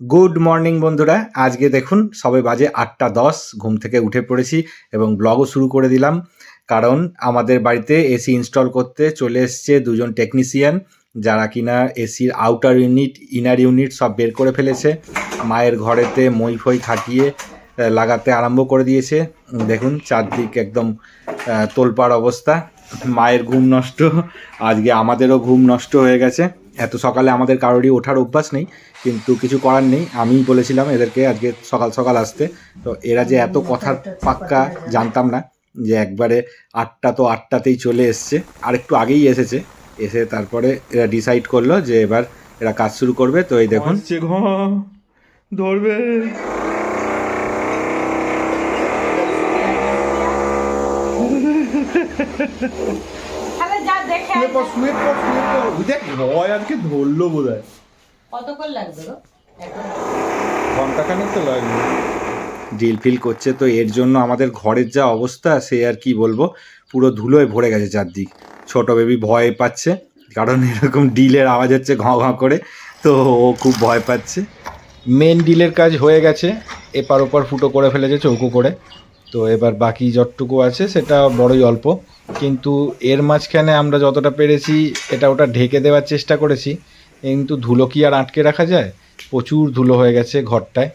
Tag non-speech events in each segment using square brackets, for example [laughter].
Good morning বন্ধুরা। আজকে দেখুন, সবে বাজে আটটা দশ, ঘুম থেকে উঠে পড়েছি এবং ব্লগও শুরু করে দিলাম। কারণ আমাদের বাড়িতে এসি ইনস্টল করতে চলে এসছে দুজন টেকনিশিয়ান যারা কিনা এসির আউটার ইউনিট ইনার ইউনিট সব বের করে ফেলেছে। মায়ের ঘরেতে মই ফই খাটিয়ে লাগাতে আরম্ভ করে দিয়েছে। দেখুন, চারদিক একদম তোলপাড় অবস্থা। মায়ের ঘুম নষ্ট, আজকে আমাদেরও ঘুম নষ্ট হয়ে গেছে। এত সকালে আমাদের কারোরই ওঠার অভ্যাস নেই, কিন্তু কিছু করার নেই। আমিই বলেছিলাম এদেরকে আজকে সকাল সকাল আসতে। তো এরা যে এত কথার পাক্কা জানতাম না যে একবারে আটটা তো আটটাতেই চলে এসছে। আর একটু আগেই এসেছে। এসে তারপরে এরা ডিসাইড করল যে এবার এরা কাজ শুরু করবে। তো এই দেখুন। ধরবে। [laughs] শুয়ে পড় শুয়ে পড় শুয়ে পড় দেখ ভয় আজকে ধরলো বোধ হয় কতক্ষণ লাগবে গো? এখন? তো লাগবে। ডিল ফিল করছে তো এর জন্য আমাদের ঘরের যা অবস্থা সে আর কি বলব? পুরো ধুলোয় ভরে গেছে চারদিক। ছোট বেবি ভয় পাচ্ছে কারণ এরকম ডিলের আওয়াজ হচ্ছে ঘ ঘ করে তো ও খুব ভয় পাচ্ছে। মেন ডিলের কাজ হয়ে গেছে এপার ওপার ফুটো করে ফেলেছে চৌকো করে। তো এবার বাকি যতটুকু আছে সেটা বড়ই অল্প। কিন্তু এর মাঝখানে আমরা যতটা পেরেছি, এটা ওটা ঢেকে দেওয়ার চেষ্টা করেছি। কিন্তু ধুলো কি আর আটকে রাখা যায়? প্রচুর ধুলো হয়ে গেছে ঘরটায়।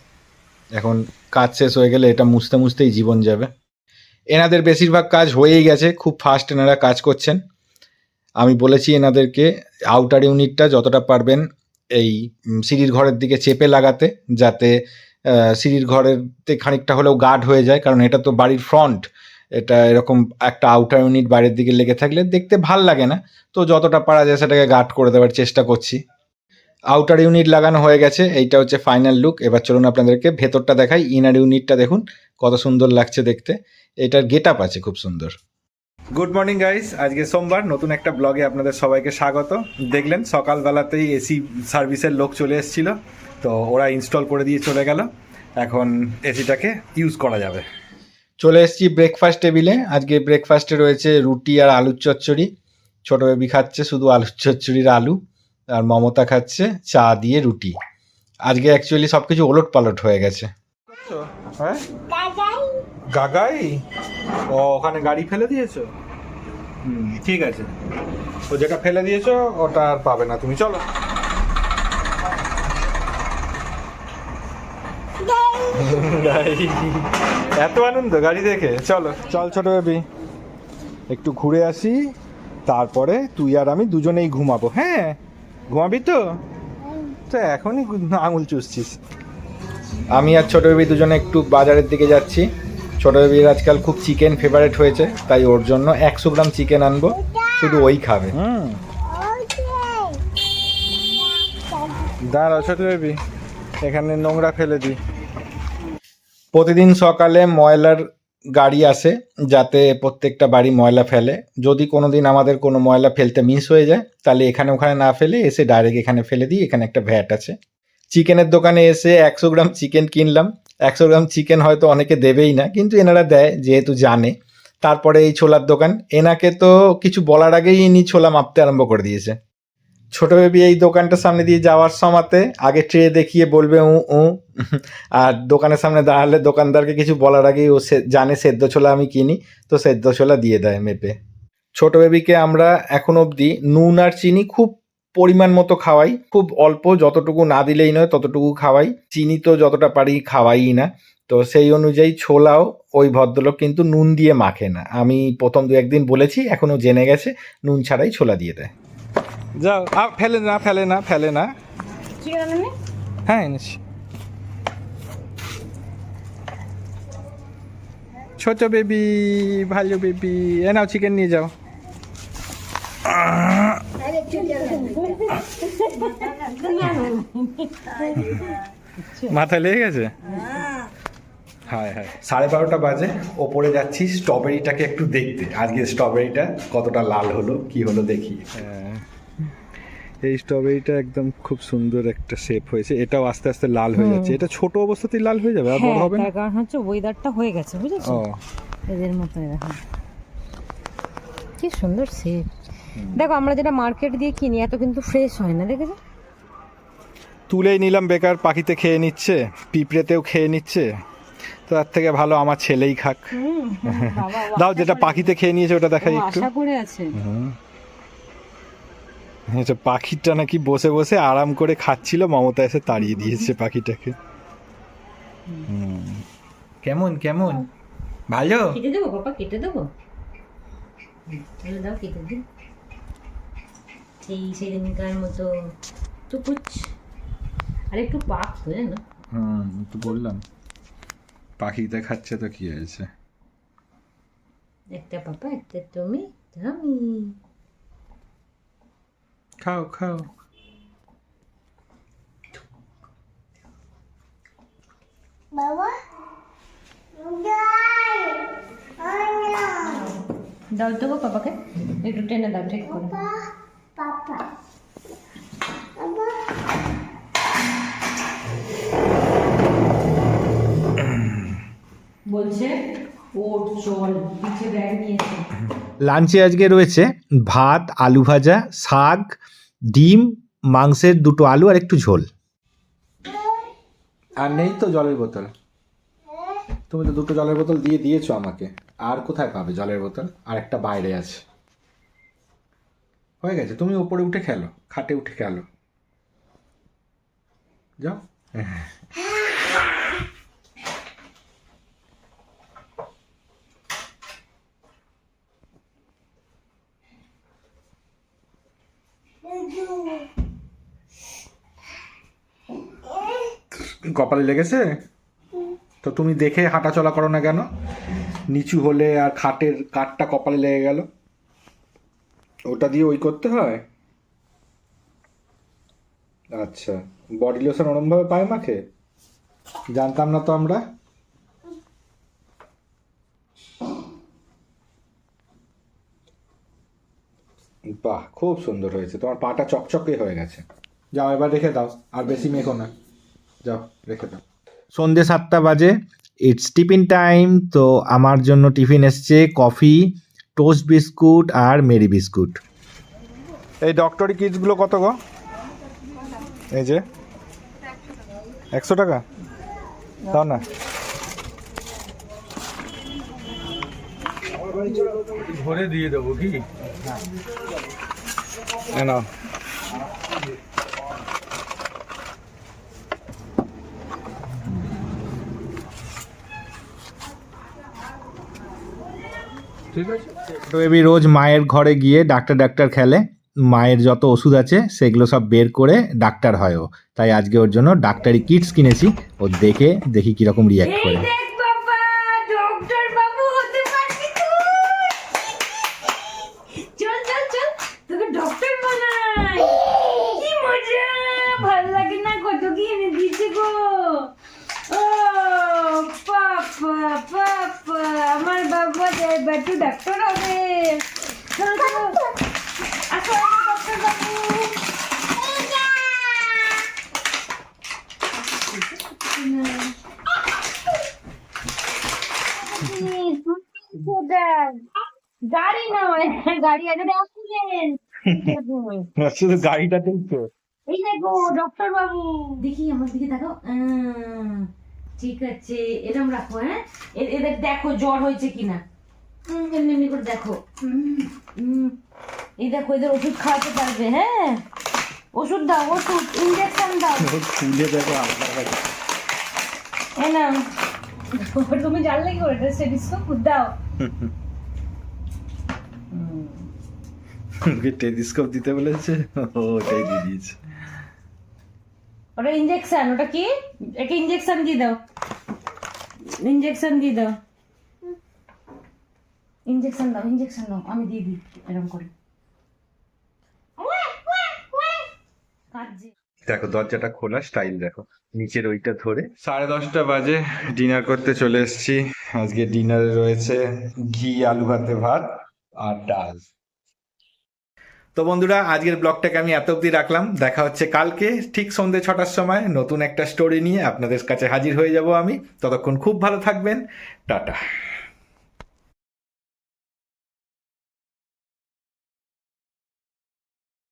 এখন কাজ শেষ হয়ে গেলে এটা মুছতে মুছতেই জীবন যাবে। এনাদের বেশিরভাগ কাজ হয়েই গেছে, খুব ফাস্ট এনারা কাজ করছেন। আমি বলেছি এনাদেরকে আউটার ইউনিটটা যতটা পারবেন এই সিঁড়ির ঘরের দিকে চেপে লাগাতে, যাতে সিঁড়ির ঘরেরতে খানিকটা হলেও গার্ড হয়ে যায়, কারণ এটা তো বাড়ির ফ্রন্ট এটা এরকম একটা আউটার ইউনিট বাইরের দিকে লেগে থাকলে দেখতে ভালো লাগে না। তো যতটা পারা যায় সেটাকে গার্ড করে দেওয়ার চেষ্টা করছি। আউটার ইউনিট লাগানো হয়ে গেছে, এইটা হচ্ছে ফাইনাল লুক এবার চলুন আপনাদেরকে ভেতরটা দেখাই ইনার ইউনিটটা দেখুন, কত সুন্দর লাগছে দেখতে। এটার গেট আপ আছে খুব সুন্দর। গুড মর্নিং গাইস আজকে সোমবার, নতুন একটা ব্লগে আপনাদের সবাইকে স্বাগত। দেখলেন, সকালবেলাতেই এসি সার্ভিসের লোক চলে এসেছিল, তো ওরা ইনস্টল করে দিয়ে চলে গেল। এখন এসিটাকে ইউজ করা যাবে। চলে এসেছি ব্রেকফাস্ট টেবিলে আজকে ব্রেকফাস্টে রয়েছে রুটি আর আলুর চচ্চড়ি। ছোটো বেবি খাচ্ছে শুধু আলুর চচ্চড়ির আলু আর মমতা খাচ্ছে চা দিয়ে রুটি। আজকে অ্যাকচুয়ালি সব কিছু ওলট পালট হয়ে গেছে। হ্যাঁ? গাগাই? ও ওখানে গাড়ি ফেলে দিয়েছ? হুম ঠিক আছে। ও যেটা ফেলে দিয়েছ ওটা আর পাবে না। তুমি চলো। গাড়ি। [laughs] এত আনন্দ গাড়ি দেখে। চলো। চল ছোট বেবি। একটু ঘুরে আসি তারপরে তুই আর আমি দুজনেই ঘুমাবো হ্যাঁ? ঘুমাবি তো? তো এখনই আঙুল চুষছিস। আমি আর ছোট বেবি দুজনে একটু বাজারের দিকে যাচ্ছি। ছোট বেবির আজকাল খুব চিকেন ফেভারেট হয়েছে তাই ওর জন্য একশো গ্রাম চিকেন আনব শুধু ওই খাবে। হুম। দাঁড়াও ছোট বেবি এখানে নোংরা ফেলে দিই। প্রতিদিন সকালে ময়লার গাড়ি আসে যাতে প্রত্যেকটা বাড়ি ময়লা ফেলে। যদি কোনো দিন আমাদের কোনো ময়লা ফেলতে মিস হয়ে যায়, তাহলে এখানে ওখানে না ফেলে এসে ডাইরেক্ট এখানে ফেলে দিই এখানে একটা ভ্যাট আছে। চিকেনের দোকানে এসে একশো গ্রাম চিকেন কিনলাম। একশো গ্রাম চিকেন হয়তো অনেকে দেবেই না, কিন্তু এনারা দেয়, যেহেতু জানে। তারপরে এই ছোলার দোকান। এনাকে তো কিছু বলার আগেই ইনি ছোলা মাপতে আরম্ভ করে দিয়েছে। ছোট বেবি এই দোকানটার সামনে দিয়ে যাওয়ার সময়তে আগে ট্রে দেখিয়ে বলবে, উ উ। আর দোকানের সামনে দাঁড়ালে দোকানদারকে কিছু বলার আগেই ও সে- জানে সেদ্ধ ছোলা আমি কিনি, তো সেদ্ধ ছোলা দিয়ে দেয় মেপে। ছোট বেবিকে আমরা এখন অবধি নুন আর চিনি খুব পরিমাণ মতো খাওয়াই। খুব অল্প, যতটুকু না দিলেই নয়, ততটুকু খাওয়াই। চিনি তো যতটা পারি খাওয়াই না। তো সেই অনুযায়ী ছোলাও ওই ভদ্রলোক কিন্তু নুন দিয়ে মাখে না। আমি প্রথম দু একদিন বলেছি, এখনও জেনে গেছে, নুন ছাড়াই ছোলা দিয়ে দেয়। যাও আ, ফেলে না ফেলে না ফেলে না। হ্যাঁ এনেছি। ছোট বেবি ভালো বেবি। এ নাও চিকেন নিয়ে যাও। মাথায় লেগে গেছে? হ্যাঁ হ্যাঁ। সাড়ে বারোটা বাজে ওপরে যাচ্ছি স্ট্রবেরিটাকে একটু দেখতে। আজকে স্ট্রবেরিটা কতটা লাল হলো কি হলো দেখি। এই স্ট্রবেরিটা একদম খুব সুন্দর একটা শেপ হয়েছে। এটাও আস্তে আস্তে লাল হয়ে যাচ্ছে। এটা ছোট অবস্থাতেই লাল হয়ে যাবে আর বড় হ্যাঁ হবে না? কারণ হচ্ছে ওয়েদারটা হয়ে গেছে বুঝেছ? এদের মতো এরকম কি সুন্দর সেপ দেখো আমরা যেটা মার্কেট দিয়ে কিনি এত কিন্তু ফ্রেশ হয় না দেখেছ? তুলেই নিলাম বেকার পাখিতে খেয়ে নিচ্ছে পিঁপড়েতেও খেয়ে নিচ্ছে। তো তার থেকে ভালো আমার ছেলেই খাক। [laughs] দাও যেটা পাখিতে খেয়ে নিয়েছে ওটা দেখাই একটু। আশা করে আছে। আচ্ছা পাখিটা নাকি বসে বসে আরাম করে খাচ্ছিল মমতা এসে তাড়িয়ে দিয়েছে পাখিটাকে। হুম। কেমন কেমন? ভালো? কেটে দেবো বাবা কেটে দেবো। দাও কেটে সেই সেদিনকার মতো টুকুচ আর একটু পাক হয়ে না? হুম তো বললাম। পাখিতে খাচ্ছে তো কি হয়েছে? একটা পাপা একটা তুমি আমি খাও খাও। দাও দেবো পাপাকে একটু টেনে দাও ঠিক করে। বলছে ওট চল পিছে ব্যাগ নিয়েছে। লাঞ্চে আজকে রয়েছে ভাত, আলু ভাজা, শাক, ডিম, মাংসের দুটো আলু আর একটু ঝোল। আর নেই তো জলের বোতল। তুমি তো দুটো জলের বোতল দিয়ে দিয়েছ আমাকে। আর কোথায় পাবে জলের বোতল? আর একটা বাইরে আছে। হয়ে গেছে, তুমি উপরে উঠে খেলো, খাটে উঠে খেলো। যাও। কপালে লেগেছে? তো তুমি দেখে হাঁটাচলা করো না কেন? নিচু হলে আর খাটের কাঠটা কপালে লেগে গেল। ওটা দিয়ে ওই করতে হয়? আচ্ছা। বডি লোশন ওরমভাবে পায় মাখে জানতাম না তো আমরা। বাহ, খুব সুন্দর হয়েছে। তোমার পাটা চকচকে হয়ে গেছে। যাও, এবার রেখে দাও। আর বেশি মেখো না। যাও রেখে দাও। সন্ধে সাতটা বাজে। ইটস টিফিন টাইম তো আমার জন্য টিফিন এসছে কফি টোস্ট বিস্কুট আর মেরি বিস্কুট এই ডক্টরি কিটসগুলো কত গো? এই যে। একশো টাকা? তাও না। ভরে দিয়ে দেবো কি? না ঠিক আছে? বেবি রোজ মায়ের ঘরে গিয়ে ডাক্তার ডাক্তার খেলে মায়ের যত ওষুধ আছে সেগুলো সব বের করে ডাক্তার হয় ও। তাই আজকে ওর জন্য ডাক্তারি কিটস কিনেছি ও দেখে দেখি কীরকম রিয়াক্ট করে দেখ বাবা ডক্টর বাবু হতে পারবি তুই চল চল চল তোকে ডক্টর বানাই কি মজা ভালো লাগে না কত কি এনে দিয়েছে গো ও পাপা পাপা আমার বাবা এবার তো ডাক্তার হবে চলো চলো আসো আসো ডক্টর বাবু গাড়ি নয় গাড়ি আছে অ্যাক্সিডেন্ট শুধু গাড়িটা দেখছ? এই দেখো ডক্টর বাবু। দেখি আমার দিকে দেখো ঠিক আছে এরকম রাখো হ্যাঁ? এদের দেখো জ্বর হয়েছে কিনা। এমনি এমনি করে দেখো। এই দেখো এদের ওষুধ খাওয়াতে পারবে হ্যাঁ? ওষুধ দাও ওষুধ ইঞ্জেকশন দাও। খুলে দেখো না তুমি জানলে কি করে? স্টেথিস্কোপ দাও। ওকে টেলিস্কোপ দিতে বলেছে। ও ওটাই দিয়ে দিয়েছে। ওটা ইঞ্জেকশন ওটা কি? একটা ইঞ্জেকশন দিয়ে দাও। ইঞ্জেকশন দিয়ে দাও। ইঞ্জেকশন দাও ইঞ্জেকশন দাও। আমি দিয়ে দিই এরকম করে। দেখো দরজাটা খোলা স্টাইল দেখো। নিচের ওইটা ধরে। সাড়ে দশটা বাজে ডিনার করতে চলে এসেছি। আজকে ডিনারে রয়েছে ঘি আলু ভাতে ভাত আর ডাল। তো বন্ধুরা, আজকের ব্লগটাকে আমি এত অব্দি রাখলাম। দেখা হচ্ছে কালকে, ঠিক সন্ধ্যে ছটার সময় নতুন একটা স্টোরি নিয়ে আপনাদের কাছে হাজির হয়ে যাব আমি। ততক্ষণ খুব ভালো থাকবেন। টাটা।